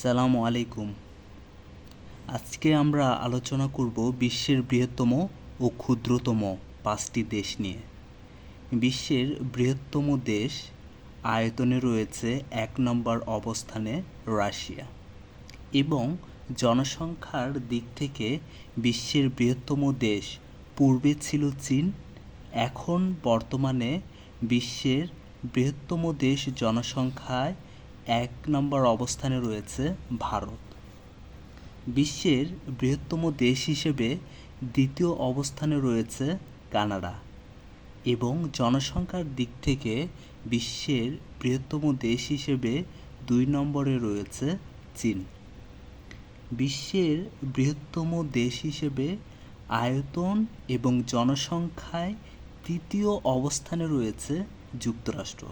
আসসালামু আলাইকুম। আজকে আমরা আলোচনা করব বিশ্বের বৃহত্তম ও ক্ষুদ্রতম পাঁচটি দেশ নিয়ে। বিশ্বের বৃহত্তম দেশ আয়তনে রয়েছে এক নম্বর অবস্থানে রাশিয়া এবং জনসংখ্যার দিক থেকে বিশ্বের বৃহত্তম দেশ পূর্বে ছিল চীন, এখন বর্তমানে বিশ্বের বৃহত্তম দেশ জনসংখ্যায় এক নম্বর অবস্থানে রয়েছে ভারত। বিশ্বের বৃহত্তম দেশ হিসেবে দ্বিতীয় অবস্থানে রয়েছে কানাডা এবং জনসংখ্যার দিক থেকে বিশ্বের বৃহত্তম দেশ হিসেবে দুই নম্বরে রয়েছে চীন। বিশ্বের বৃহত্তম দেশ হিসেবে আয়তন এবং জনসংখ্যায় তৃতীয় অবস্থানে রয়েছে যুক্তরাষ্ট্র।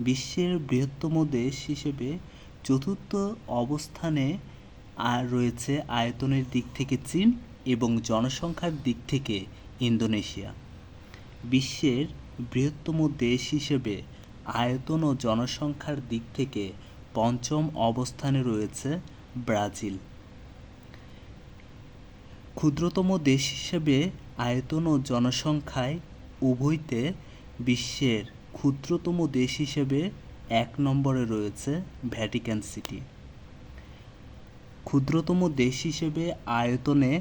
বিশ্বের বৃহত্তম দেশ হিসেবে চতুর্থ অবস্থানে আর রয়েছে আয়তনের দিক থেকে চীন এবং জনসংখ্যার দিক থেকে ইন্দোনেশিয়া। বিশ্বের বৃহত্তম দেশ হিসেবে আয়তন ও জনসংখ্যার দিক থেকে পঞ্চম অবস্থানে রয়েছে ব্রাজিল। ক্ষুদ্রতম দেশ হিসেবে আয়তন ও জনসংখ্যায় উভয়তে বিশ্বের ক্ষুদ্রতম দেশ হিসেবে এক নম্বরে রয়েছে ভ্যাটিকান সিটি। ক্ষুদ্রতম দেশ হিসেবে আয়তনে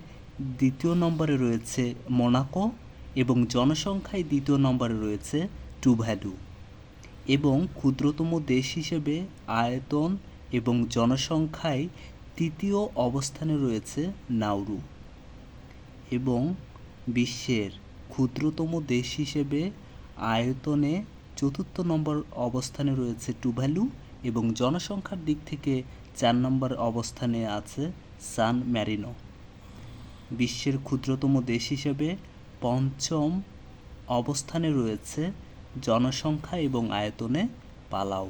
দ্বিতীয় নম্বরে রয়েছে মোনাকো এবং জনসংখ্যায় দ্বিতীয় নম্বরে রয়েছে টুভ্যালু এবং ক্ষুদ্রতম দেশ হিসেবে আয়তন এবং জনসংখ্যায় তৃতীয় অবস্থানে রয়েছে নাউরু এবং বিশ্বের ক্ষুদ্রতম দেশ হিসেবে আয়তনে চতুর্থ নম্বর অবস্থানে রয়েছে টুভ্যালু এবং জনসংখ্যার দিক থেকে চার নম্বর অবস্থানে আছে সান ম্যারিনো। বিশ্বের ক্ষুদ্রতম দেশ হিসেবে পঞ্চম অবস্থানে রয়েছে জনসংখ্যা এবং আয়তনে পালাও।